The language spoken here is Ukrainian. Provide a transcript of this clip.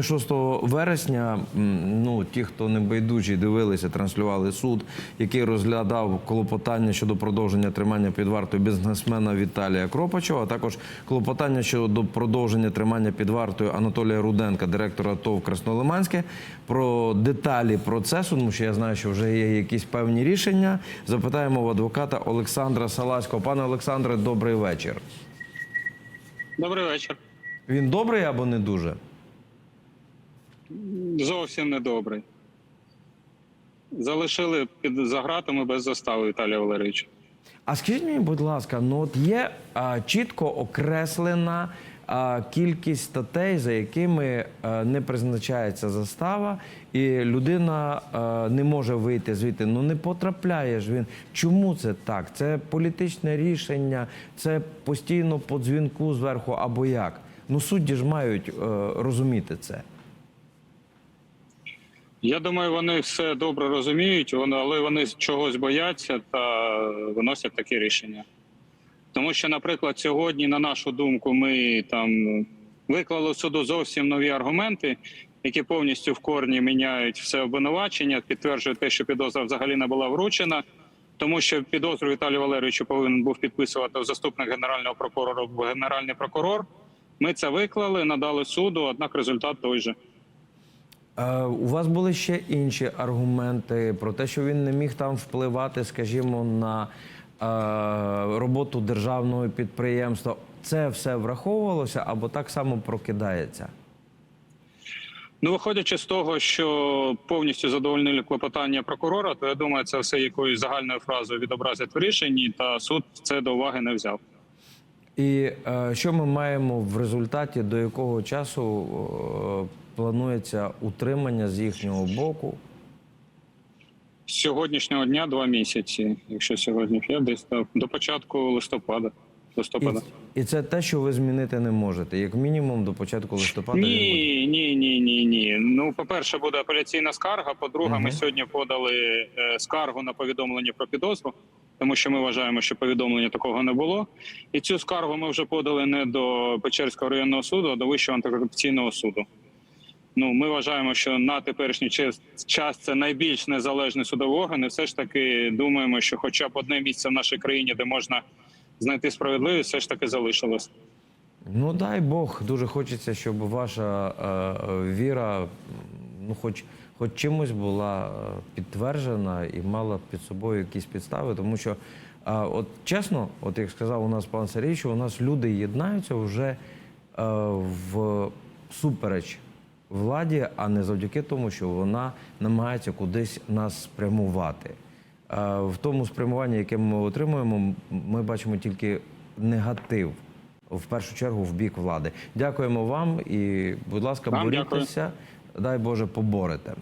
6 вересня, ну ті, хто не байдужі, дивилися, транслювали суд, який розглядав клопотання щодо продовження тримання під вартою бізнесмена Віталія Кропачова, а також клопотання щодо продовження тримання під вартою Анатолія Руденка, директора ТОВ Краснолиманське. Про деталі процесу, тому що я знаю, що вже є якісь певні рішення. Запитаємо в адвоката Олександра Саласького. Пане Олександре, добрий вечір. Добрий вечір. Він добрий або не дуже? Зовсім недобрий. Залишили під загратами без застави Віталія Валерійовича. А скажіть мені, будь ласка, ну от є а, чітко окреслена а, кількість статей, за якими а, не призначається застава, і людина а, не може вийти звідти. Ну не потрапляє ж він. Чому це так? Це політичне рішення, це постійно по дзвінку зверху або як? Ну судді ж мають е, розуміти це. Я думаю, вони все добре розуміють, вони- але вони чогось бояться та виносять такі рішення. Тому що, наприклад, сьогодні, на нашу думку, ми там виклали в суду зовсім нові аргументи, які повністю в корні міняють все обвинувачення, підтверджують те, що підозра взагалі не була вручена. Тому що підозру Віталію Валерійовичу повинен був підписувати заступник генерального прокурора генеральний прокурор. Ми це виклали, надали суду, однак результат той же. Е, У вас були ще інші аргументи про те, що він не міг там впливати, скажімо, на е, роботу державного підприємства. Це все враховувалося або так само прокидається? Ну, виходячи з того, що повністю задовольнили клопотання прокурора, то я думаю, це все якоюсь загальною фразою відобразять в рішенні, та суд це до уваги не взяв. І е, що ми маємо в результаті, до якого часу е, планується утримання з їхнього боку? З сьогоднішнього дня два місяці, якщо сьогодні я десь так, до початку листопада. Листопада. і це те, що ви змінити не можете, як мінімум до початку листопада. Ні, ні, ні, ні, ні. Ну, по-перше, буде апеляційна скарга. По-друге, ми сьогодні подали е, скаргу на повідомлення про підозру, тому що ми вважаємо, що повідомлення такого не було. І цю скаргу ми вже подали не до Печерського районного суду, а до Вищого антикорупційного суду. Ну, ми вважаємо, що на теперішній час, це найбільш незалежний судовий орган, і все ж таки думаємо, що хоча б одне місце в нашій країні, де можна знайти справедливість, все ж таки залишилось. Ну дай Бог, дуже хочеться, щоб ваша е, віра, ну, хоч, хоч чимось була е, підтверджена і мала під собою якісь підстави, тому що, е, от чесно, от як сказав у нас пан Сергій, що у нас люди єднаються вже е, в супереч владі, а не завдяки тому, що вона намагається кудись нас спрямувати. В тому спрямуванні, яке ми отримуємо, ми бачимо тільки негатив в першу чергу в бік влади. Дякуємо вам і, будь ласка, борітеся. Дай Боже, поборете.